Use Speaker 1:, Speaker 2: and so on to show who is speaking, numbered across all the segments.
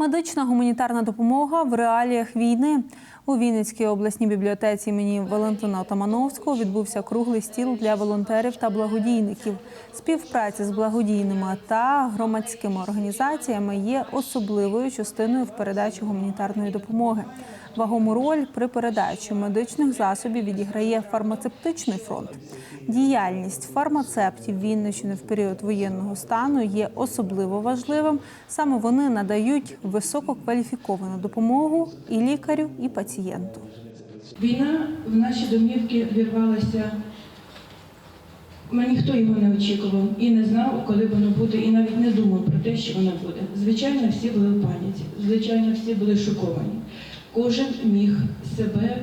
Speaker 1: Медична гуманітарна допомога в реаліях війни. У Вінницькій обласній бібліотеці імені Валентина Отамановського відбувся круглий стіл для волонтерів та благодійників. Співпраця з благодійними та громадськими організаціями є особливою частиною в передачі гуманітарної допомоги. Вагому роль при передачі медичних засобів відіграє фармацевтичний фронт. Діяльність фармацевтів Вінниччини в період воєнного стану є особливо важливим. Саме вони надають висококваліфіковану допомогу і лікарю, і пацієнту.
Speaker 2: Війна в наші домівки вірвалася. Ми ніхто його не очікував і не знав, коли воно буде, і навіть не думав про те, що воно буде. Звичайно, всі були в паніці, звичайно, всі були шоковані. Кожен міг себе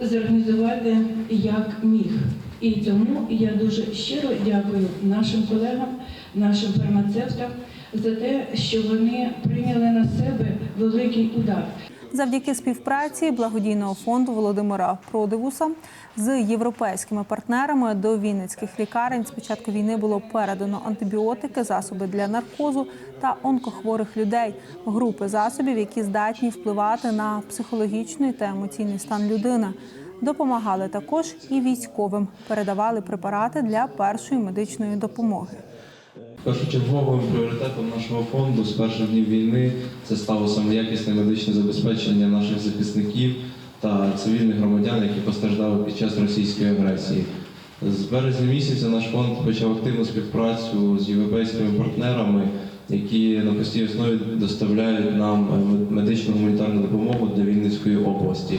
Speaker 2: зорганізувати як міг. І тому я дуже щиро дякую нашим колегам, нашим фармацевтам за те, що вони прийняли на себе великий удар.
Speaker 1: Завдяки співпраці благодійного фонду Володимира Продивуса з європейськими партнерами до вінницьких лікарень з початку війни було передано антибіотики, засоби для наркозу та онкохворих людей, групи засобів, які здатні впливати на психологічний та емоційний стан людини. Допомагали також і військовим, передавали препарати для першої медичної допомоги.
Speaker 3: Першочерговим пріоритетом нашого фонду з перших днів війни це стало саме якісне медичне забезпечення наших захисників та цивільних громадян, які постраждали під час російської агресії. З березня місяця наш фонд почав активну співпрацю з європейськими партнерами, які на постійній основі доставляють нам медичну гуманітарну допомогу для Вінницької області.